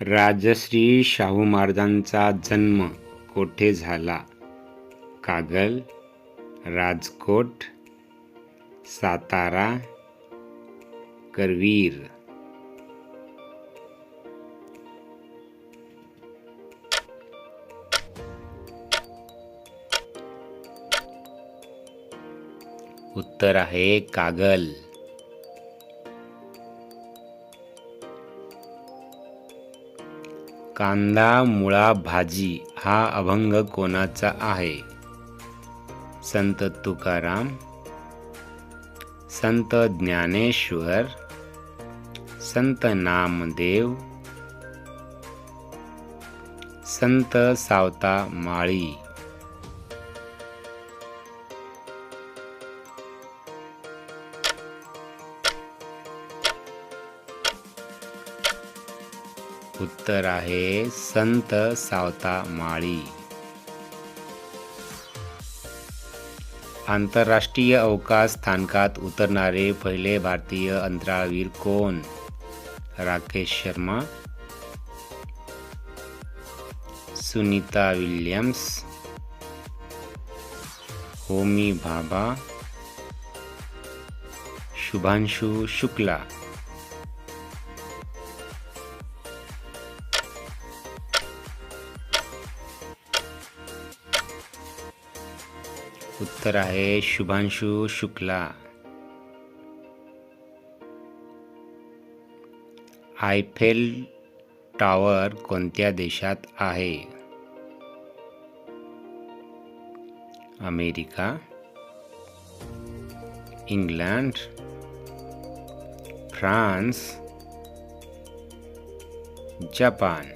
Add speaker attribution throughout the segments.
Speaker 1: राजश्री शाहू महाराजांचा जन्म कोठे झाला? कागल राजकोट सातारा करवीर. उत्तर आहे कागल. कांदा मुळा भाजी हा अभंग कोणाचा आहे? संत तुकाराम संत ज्ञानेश्वर संत नामदेव संत सावता माळी उत्तर आहे संत सावता माळी. आंतरराष्ट्रीय अवकाश स्थानकात उतरणारे पहिले भारतीय अंतराळवीर कोण? राकेश शर्मा सुनीता विल्यम्स होमी भाभा शुभांशु शुक्ला. उत्तर आहे शुभांशु शुक्ला. आयफेल टॉवर कोणत्या देशात आहे? America England France Japan.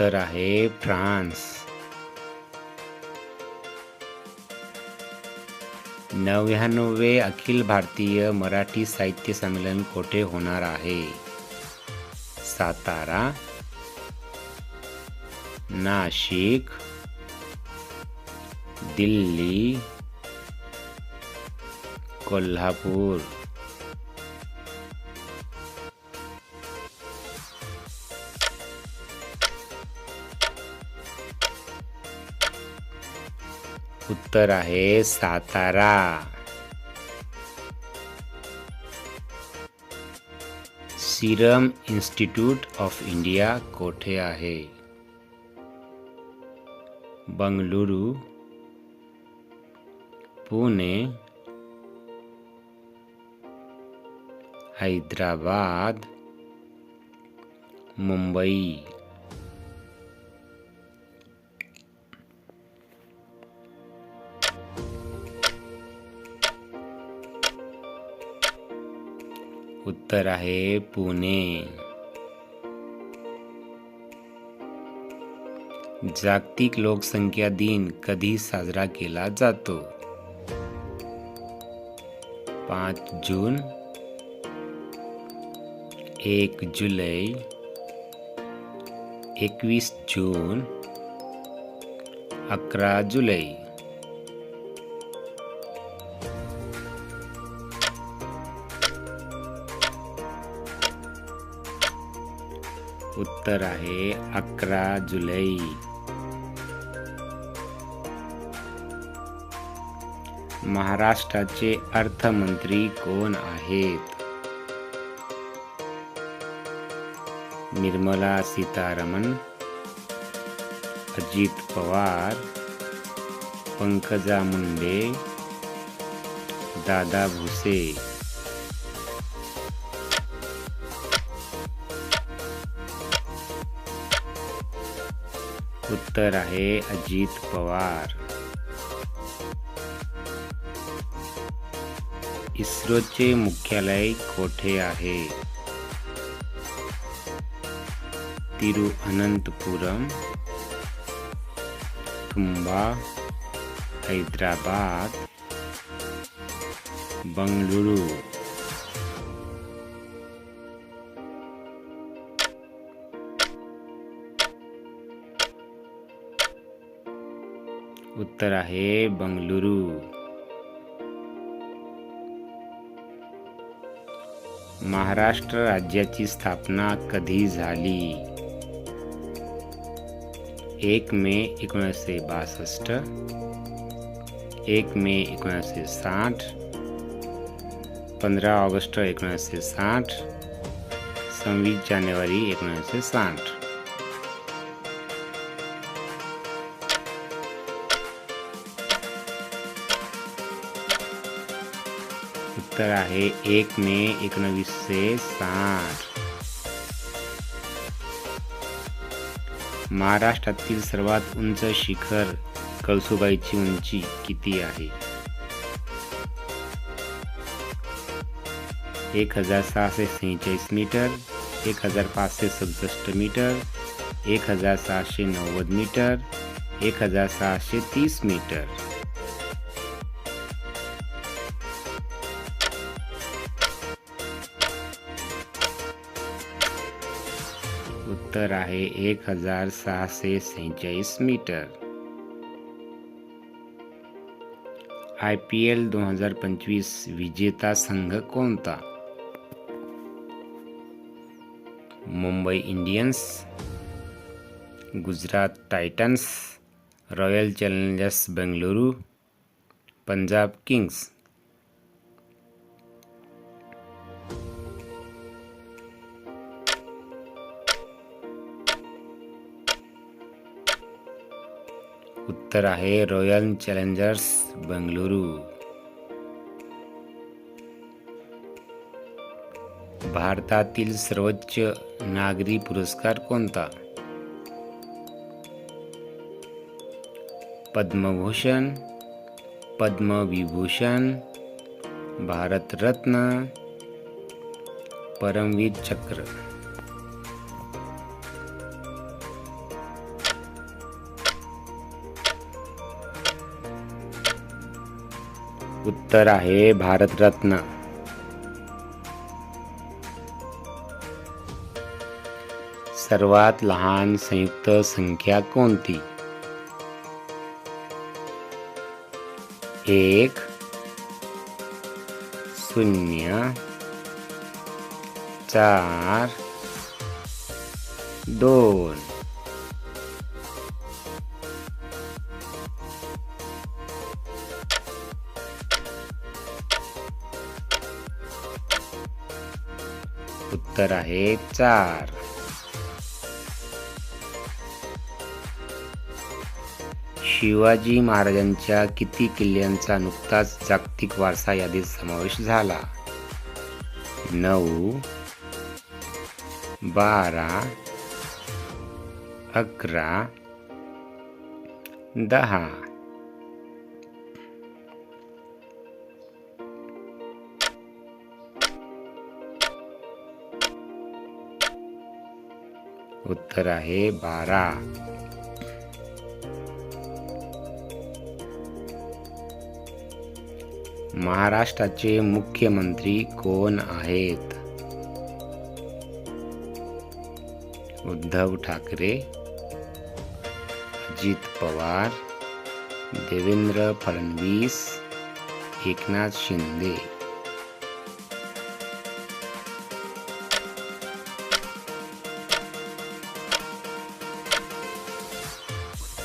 Speaker 1: उत्तर आहे फ्रान्स. नव्याण्णवे अखिल भारतीय मराठी साहित्य संमेलन कोठे होणार आहे? सातारा नाशिक दिल्ली कोल्हापूर. उत्तर आहे Satara. Serum institute of India कोठे आहे? बंगळुरू पुणे हैदराबाद मुंबई. उत्तर आहे पुणे. जागतिक लोकसंख्या दिन कधी साजरा केला जातो? पाच जून एक जुलै एकवीस जून अकरा जुलै. उत्तर आहे अकरा जुलै. महाराष्ट्राचे अर्थमंत्री कोण आहेत? निर्मला सीतारमण अजित पवार पंकजा मुंडे दादा भुसे. उत्तर आहे अजित पवार. इस्रोचे मुख्यालय कोठे आहे? तिरुअनंतपुरम तुंबा हैदराबाद बंगळुरू. उत्तर आहे बंगलुरु. महाराष्ट्र राज्याची स्थापना कधी झाली? एक मे एकोणीसशे बासष्ट, एक मे एकोणीसशे साठ, पंधरा ऑगस्ट एकोणीसशे साठ, सव्वीस जानेवारी एकोणीसशे साठ. उत्तर आहे एक मे एकोणवीसशे साठ. महाराष्ट्रातील सर्वात उंच शिखर कळसुबाईची उंची किती आहे? एक हजार सहाशे सेहेचाळीस मीटर एक हजार पाचशे सदुसष्ट मीटर एक हजार सहाशे नव्वद मीटर एक हजार सहाशे तीस मीटर. उत्तर आहे एक हजार सहाशे सेहेचाळीस मीटर आय पी एल दोन हजार पंचवीस विजेता संघ कोणता? Mumbai Indians Gujarat Titans Royal Challengers Bengaluru Punjab Kings. उत्तर आहे रॉयल चॅलेंजर्स बेंगळुरू भारतातील सर्वोच्च नागरी पुरस्कार कोणता? पद्मभूषण पद्मविभूषण भारतरत्न परमवीर चक्र. उत्तर आहे भारतरत्न. सर्वात लहान संयुक्त संख्या कोणती? एक शून्य चार दोन. उत्तर आहे चार. शिवाजी महाराजांच्या किती किल्ल्यांचा नुकताच जागतिक वारसा यादीत समावेश झाला? नऊ बारा अकरा दहा. उत्तर आहे बारा. महाराष्ट्राचे मुख्यमंत्री कोण आहेत? उद्धव ठाकरे अजित पवार देवेंद्र फडणवीस एकनाथ शिंदे.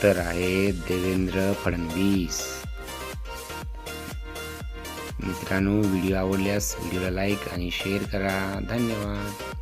Speaker 1: उत्तर आहे देवेंद्र फडणवीस. मित्रांनो व्हिडिओ आवडल्यास व्हिडिओला लाईक आणि शेअर करा. धन्यवाद.